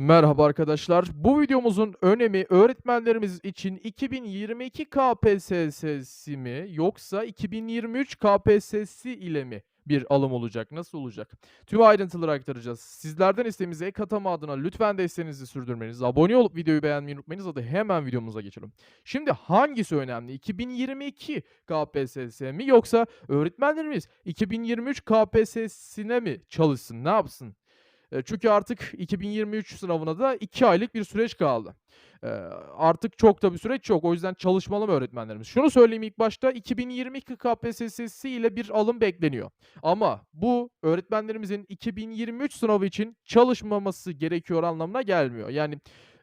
Merhaba arkadaşlar. Bu videomuzun önemi öğretmenlerimiz için 2022 KPSS'si mi yoksa 2023 KPSS'si ile mi bir alım olacak? Nasıl olacak? Tüm ayrıntıları aktaracağız. Sizlerden isteğimiz ek atama adına lütfen desteğinizi sürdürmeniz, abone olup videoyu beğenmeyi unutmayınız. Hadi hemen videomuza geçelim. Şimdi hangisi önemli? 2022 KPSS mi yoksa öğretmenlerimiz 2023 KPSS'ine mi çalışsın? Ne yapsın? Çünkü artık 2023 sınavına da 2 aylık bir süreç kaldı. Artık çok da bir süreç yok. O yüzden çalışmalı mı öğretmenlerimiz? Şunu söyleyeyim ilk başta, 2022 KPSS'si ile bir alım bekleniyor. Ama bu öğretmenlerimizin 2023 sınavı için çalışmaması gerekiyor anlamına gelmiyor. Yani,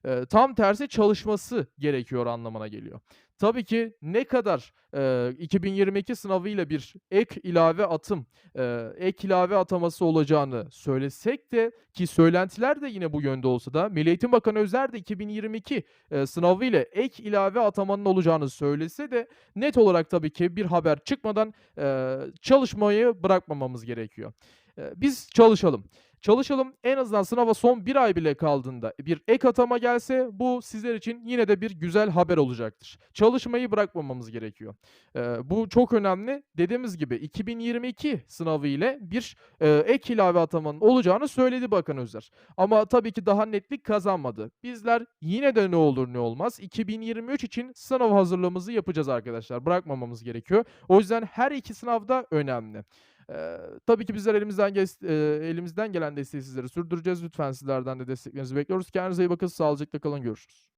eee, tam tersi çalışması gerekiyor anlamına geliyor. Tabii ki ne kadar, eee, 2022 sınavıyla bir ek ilave atım, eee, ek ilave ataması olacağını söylesek de ki söylentiler de yine bu yönde olsa da Milli Eğitim Bakanı Özer de 2022, eee, sınavı ile ek ilave atamanın olacağını söylese de net olarak tabii ki bir haber çıkmadan, eee, çalışmayı bırakmamamız gerekiyor. Eee, biz çalışalım. Çalışalım, en azından sınava son 1 ay bile kaldığında bir ek atama gelse bu sizler için yine de bir güzel haber olacaktır. Çalışmayı bırakmamamız gerekiyor. Eee, bu çok önemli. Dediğimiz gibi 2022 sınavı ile bir, eee, ek ilave atamanın olacağını söyledi Bakan Özer. Ama tabii ki daha netlik kazanmadı. Bizler yine de ne olur ne olmaz 2023 için sınav hazırlığımızı yapacağız arkadaşlar. Bırakmamamız gerekiyor. O yüzden her iki sınav da önemli. Eee, tabii ki bizler elimizden eee, elimizden gelen desteği sizlere sürdüreceğiz. Lütfen sizlerden de desteklerinizi bekliyoruz. Kendinize iyi bakın, sağlıcakla kalın, görüşürüz.